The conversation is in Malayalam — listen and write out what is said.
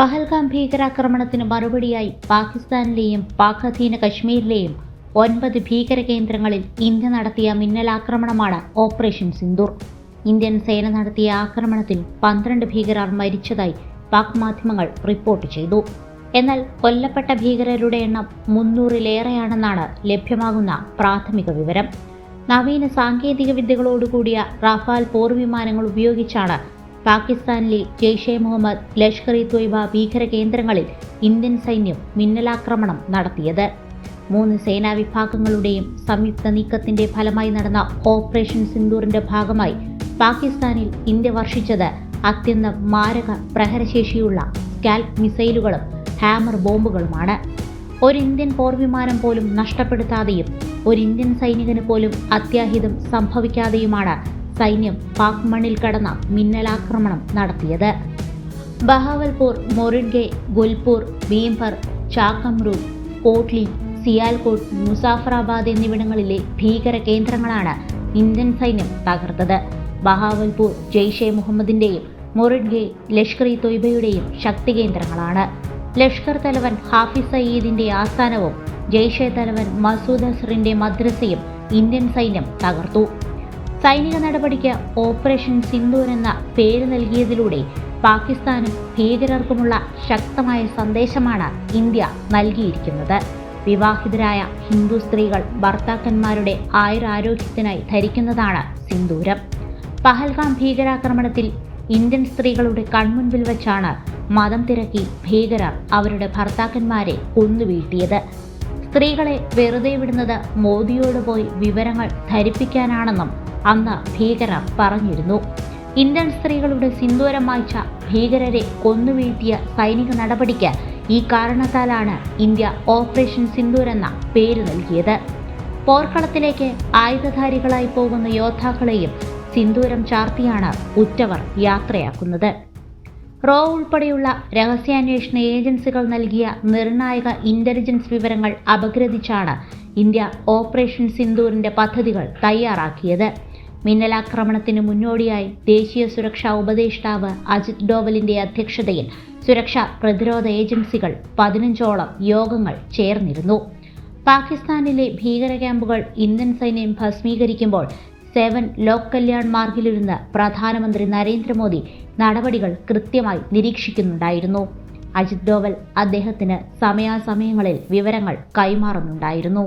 പഹൽഗാം ഭീകരാക്രമണത്തിന് മറുപടിയായി പാകിസ്ഥാനിലെയും പാക് അധീന കശ്മീരിലെയും ഒൻപത് ഭീകര കേന്ദ്രങ്ങളിൽ ഇന്ത്യ നടത്തിയ മിന്നലാക്രമണമാണ് ഓപ്പറേഷൻ സിന്ദൂർ. ഇന്ത്യൻ സേന നടത്തിയ ആക്രമണത്തിൽ പന്ത്രണ്ട് ഭീകരർ മരിച്ചതായി പാക് മാധ്യമങ്ങൾ റിപ്പോർട്ട് ചെയ്തു. എന്നാൽ കൊല്ലപ്പെട്ട ഭീകരരുടെ എണ്ണം മുന്നൂറിലേറെയാണെന്നാണ് ലഭ്യമാകുന്ന പ്രാഥമിക വിവരം. നവീന സാങ്കേതിക വിദ്യകളോടുകൂടിയ റഫാൽ പോർവിമാനങ്ങൾ ഉപയോഗിച്ചാണ് പാകിസ്ഥാനിലെ ജെയ്ഷെ മുഹമ്മദ് ലഷ്കർ ഇ ത്വയ്ബ ഭീകര കേന്ദ്രങ്ങളിൽ ഇന്ത്യൻ സൈന്യം മിന്നലാക്രമണം നടത്തിയത്. മൂന്ന് സേനാ വിഭാഗങ്ങളുടെയും സംയുക്ത നീക്കത്തിന്റെ ഫലമായി നടന്ന ഓപ്പറേഷൻ സിന്ദൂറിന്റെ ഭാഗമായി പാകിസ്ഥാനിൽ ഇന്ത്യ വർഷിച്ചത് അത്യന്തം മാരക പ്രഹരശേഷിയുള്ള സ്കാൽപ് മിസൈലുകളും ഹാമർ ബോംബുകളുമാണ്. ഒരു ഇന്ത്യൻ പോർവിമാനം പോലും നഷ്ടപ്പെടുത്താതെയും ഒരു ഇന്ത്യൻ സൈനികന് പോലും അത്യാഹിതം സംഭവിക്കാതെയുമാണ് സൈന്യം പാക് മണ്ണിൽ കടന്ന മിന്നലാക്രമണം നടത്തിയത്. ബഹാവൽപൂർ മൊറിൻഗെ ഗുൽപൂർ ഭീംപർ ചാക്കംറു കോട്ട്ലി സിയാൽകോട്ട് മുസാഫറാബാദ് എന്നിവിടങ്ങളിലെ ഭീകര കേന്ദ്രങ്ങളാണ് ഇന്ത്യൻ സൈന്യം തകർത്തത്. ബഹാവൽപൂർ ജെയ്ഷെ മുഹമ്മദിന്റെയും മൊറിഡ്ഗെ ലഷ്കർ ഇ തൊയ്ബയുടെയും ശക്തി കേന്ദ്രങ്ങളാണ്. ലഷ്കർ തലവൻ ഹാഫിസ് സയ്യീദിന്റെ ആസ്ഥാനവും ജെയ്ഷെ തലവൻ മസൂദ് അസറിന്റെ മദ്രസയും ഇന്ത്യൻ സൈന്യം തകർത്തു. സൈനിക നടപടിക്ക് ഓപ്പറേഷൻ സിന്ദൂർ എന്ന പേര് നൽകിയതിലൂടെ പാകിസ്ഥാനും ഭീകരർക്കുമുള്ള ശക്തമായ സന്ദേശമാണ് ഇന്ത്യ നൽകിയിരിക്കുന്നത്. വിവാഹിതരായ ഹിന്ദു സ്ത്രീകൾ ഭർത്താക്കന്മാരുടെ ആയുരാരോഗ്യത്തിനായി ധരിക്കുന്നതാണ് സിന്ദൂരം. പഹൽഗാം ഭീകരാക്രമണത്തിൽ ഇന്ത്യൻ സ്ത്രീകളുടെ കൺമുൻപിൽ വച്ചാണ് മതം തിരക്കി ഭീകരർ അവരുടെ ഭർത്താക്കന്മാരെ കൊന്നുവീഴ്ത്തിയത്. സ്ത്രീകളെ വെറുതെ വിടുന്നത് മോദിയോട് പോയി വിവരങ്ങൾ ധരിപ്പിക്കാനാണെന്നും അന്ന് ഭീകരർ പറഞ്ഞിരുന്നു. ഇന്ത്യൻ സ്ത്രീകളുടെ സിന്ദൂരം മായ്ച്ച ഭീകരരെ കൊന്നുവീഴ്ത്തിയ സൈനിക നടപടിക്ക് ഈ കാരണത്താലാണ് ഇന്ത്യ ഓപ്പറേഷൻ സിന്ദൂർ എന്ന പേര് നൽകിയത്. പോർക്കളത്തിലേക്ക് ആയുധധാരികളായി പോകുന്ന യോദ്ധാക്കളെയും സിന്ദൂരം ചാർത്തിയാണ് ഉറ്റവർ യാത്രയാക്കുന്നത്. റോ ഉൾപ്പെടെയുള്ള രഹസ്യാന്വേഷണ ഏജൻസികൾ നൽകിയ നിർണായക ഇന്റലിജൻസ് വിവരങ്ങൾ അപഗ്രഥിച്ചാണ് ഇന്ത്യ ഓപ്പറേഷൻ സിന്ദൂറിന്റെ പദ്ധതികൾ തയ്യാറാക്കിയത്. മിന്നലാക്രമണത്തിന് മുന്നോടിയായി ദേശീയ സുരക്ഷാ ഉപദേഷ്ടാവ് അജിത് ഡോവലിന്റെ അധ്യക്ഷതയിൽ സുരക്ഷാ പ്രതിരോധ ഏജൻസികൾ പതിനഞ്ചോളം യോഗങ്ങൾ ചേർന്നിരുന്നു. പാകിസ്ഥാനിലെ ഭീകര ക്യാമ്പുകൾ ഇന്ത്യൻ സൈന്യം ഭസ്മീകരിക്കുമ്പോൾ സെവൻ ലോക് കല്യാൺ മാർഗിലിരുന്ന് പ്രധാനമന്ത്രി നരേന്ദ്രമോദി നടപടികൾ കൃത്യമായി നിരീക്ഷിക്കുന്നുണ്ടായിരുന്നു. അജിത് ഡോവൽ അദ്ദേഹത്തിന് സമയാസമയങ്ങളിൽ വിവരങ്ങൾ കൈമാറുന്നുണ്ടായിരുന്നു.